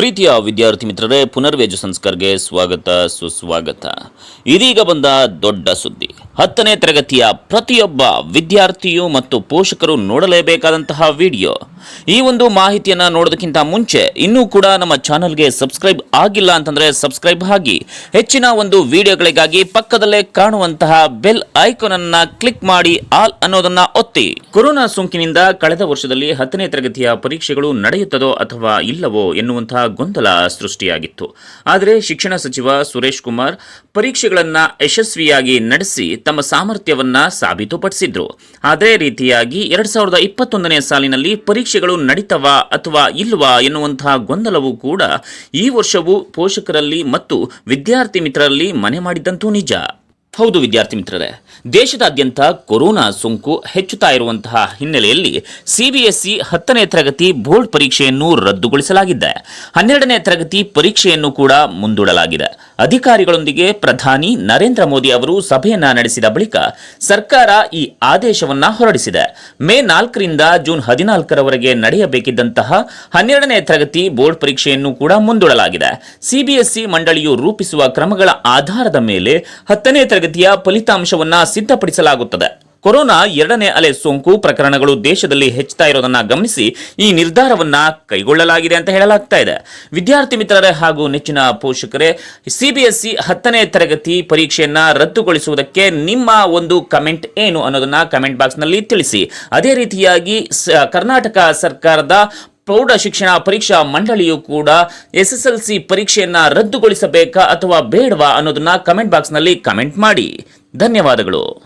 ಪ್ರೀತಿಯ ವಿದ್ಯಾರ್ಥಿ ಮಿತ್ರರೇ, ಪುನರ್ವೇಜು ಸಂಸ್ಕರ್ಗೆ ಸ್ವಾಗತ, ಸುಸ್ವಾಗತ. ಇದೀಗ ಬಂದ ದೊಡ್ಡ ಸುದ್ದಿ. ಹತ್ತನೇ ತರಗತಿಯ ಪ್ರತಿಯೊಬ್ಬ ವಿದ್ಯಾರ್ಥಿಯು ಮತ್ತು ಪೋಷಕರು ನೋಡಲೇಬೇಕಾದಂತಹ ವಿಡಿಯೋ. ಈ ಒಂದು ಮಾಹಿತಿಯನ್ನು ನೋಡೋದಕ್ಕಿಂತ ಮುಂಚೆ ಇನ್ನೂ ಕೂಡ ನಮ್ಮ ಚಾನಲ್ಗೆ ಸಬ್ಸ್ಕ್ರೈಬ್ ಆಗಿಲ್ಲ ಅಂತಂದ್ರೆ ಸಬ್ಸ್ಕ್ರೈಬ್ ಆಗಿ. ಹೆಚ್ಚಿನ ಒಂದು ವಿಡಿಯೋಗಳಿಗಾಗಿ ಪಕ್ಕದಲ್ಲೇ ಕಾಣುವಂತಹ ಬೆಲ್ ಐಕಾನ್ ಅನ್ನ ಕ್ಲಿಕ್ ಮಾಡಿ ಆಲ್ ಅನ್ನೋದನ್ನ ಒತ್ತಿ. ಕೊರೋನಾ ಸೋಂಕಿನಿಂದ ಕಳೆದ ವರ್ಷದಲ್ಲಿ ಹತ್ತನೇ ತರಗತಿಯ ಪರೀಕ್ಷೆಗಳು ನಡೆಯುತ್ತದೋ ಅಥವಾ ಇಲ್ಲವೋ ಎನ್ನುವಂತಹ ಗೊಂದಲ ಸೃಷ್ಟಿಯಾಗಿತ್ತು. ಆದರೆ ಶಿಕ್ಷಣ ಸಚಿವ ಸುರೇಶ್ ಕುಮಾರ್ ಪರೀಕ್ಷೆಗಳನ್ನ ಯಶಸ್ವಿಯಾಗಿ ನಡೆಸಿ ತಮ್ಮ ಸಾಮರ್ಥ್ಯವನ್ನ ಸಾಬೀತುಪಡಿಸಿದ್ರು. ಅದೇ ರೀತಿಯಾಗಿ ಎರಡ್ ಸಾವಿರದ ಇಪ್ಪತ್ತೊಂದನೇ ಸಾಲಿನಲ್ಲಿ ಪರೀಕ್ಷೆಗಳು ನಡೀತವಾ ಅಥವಾ ಇಲ್ವಾ ಎನ್ನುವಂತಹ ಗೊಂದಲವೂ ಕೂಡ ಈ ವರ್ಷವೂ ಪೋಷಕರಲ್ಲಿ ಮತ್ತು ವಿದ್ಯಾರ್ಥಿ ಮಿತ್ರರಲ್ಲಿ ಮನೆ ಮಾಡಿದ್ದಂತೂ ನಿಜ. ಹೌದು ವಿದ್ಯಾರ್ಥಿ ಮಿತ್ರರೇ, ದೇಶದಾದ್ಯಂತ ಕೊರೋನಾ ಸೋಂಕು ಹೆಚ್ಚುತ್ತಾ ಇರುವಂತಹ ಹಿನ್ನೆಲೆಯಲ್ಲಿ ಸಿಬಿಎಸ್ಇ ಹತ್ತನೇ ತರಗತಿ ಬೋರ್ಡ್ ಪರೀಕ್ಷೆಯನ್ನು ರದ್ದುಗೊಳಿಸಲಾಗಿದೆ. ಹನ್ನೆರಡನೇ ತರಗತಿ ಪರೀಕ್ಷೆಯನ್ನು ಕೂಡ ಮುಂದೂಡಲಾಗಿದೆ. ಅಧಿಕಾರಿಗಳೊಂದಿಗೆ ಪ್ರಧಾನಿ ನರೇಂದ್ರ ಮೋದಿ ಅವರು ಸಭೆಯನ್ನ ನಡೆಸಿದ ಬಳಿಕ ಸರ್ಕಾರ ಈ ಆದೇಶವನ್ನ ಹೊರಡಿಸಿದೆ. ಮೇ ನಾಲ್ಕರಿಂದ ಜೂನ್ ಹದಿನಾಲ್ಕರವರೆಗೆ ನಡೆಯಬೇಕಿದ್ದಂತಹ ಹನ್ನೆರಡನೇ ತರಗತಿ ಬೋರ್ಡ್ ಪರೀಕ್ಷೆಯನ್ನು ಕೂಡ ಮುಂದೂಡಲಾಗಿದೆ. ಸಿಬಿಎಸ್ಇ ಮಂಡಳಿಯು ರೂಪಿಸುವ ಕ್ರಮಗಳ ಆಧಾರದ ಮೇಲೆ ಹತ್ತನೇ ತರಗತಿಯ ಫಲಿತಾಂಶವನ್ನ ಸಿದ್ಧಪಡಿಸಲಾಗುತ್ತದೆ. ಕೊರೋನಾ ಎರಡನೇ ಅಲೆ ಸೋಂಕು ಪ್ರಕರಣಗಳು ದೇಶದಲ್ಲಿ ಹೆಚ್ಚುತ್ತಾ ಇರೋದನ್ನ ಗಮನಿಸಿ ಈ ನಿರ್ಧಾರವನ್ನ ಕೈಗೊಳ್ಳಲಾಗಿದೆ ಅಂತ ಹೇಳಲಾಗ್ತಾ ಇದೆ. ವಿದ್ಯಾರ್ಥಿ ಮಿತ್ರರೇ ಹಾಗೂ ನೆಚ್ಚಿನ ಪೋಷಕರೇ ಸಿಬಿಎಸ್ಇ ಹತ್ತನೇ ತರಗತಿ ಪರೀಕ್ಷೆಯನ್ನ ರದ್ದುಗೊಳಿಸುವುದಕ್ಕೆ ನಿಮ್ಮ ಒಂದು ಕಮೆಂಟ್ ಏನು ಅನ್ನೋದನ್ನ ಕಮೆಂಟ್ ಬಾಕ್ಸ್ನಲ್ಲಿ ತಿಳಿಸಿ. ಅದೇ ರೀತಿಯಾಗಿ ಕರ್ನಾಟಕ ಸರ್ಕಾರದ ಪ್ರೌಢ ಶಿಕ್ಷಣ ಪರೀಕ್ಷಾ ಮಂಡಳಿಯು ಕೂಡ ಎಸ್ ಎಸ್ ಎಲ್ ಸಿ ಪರೀಕ್ಷೆಯನ್ನ ರದ್ದುಗೊಳಿಸಬೇಕಾ ಅಥವಾ ಬೇಡವಾ ಅನ್ನೋದನ್ನ ಕಮೆಂಟ್ ಬಾಕ್ಸ್ನಲ್ಲಿ ಕಮೆಂಟ್ ಮಾಡಿ. ಧನ್ಯವಾದಗಳು.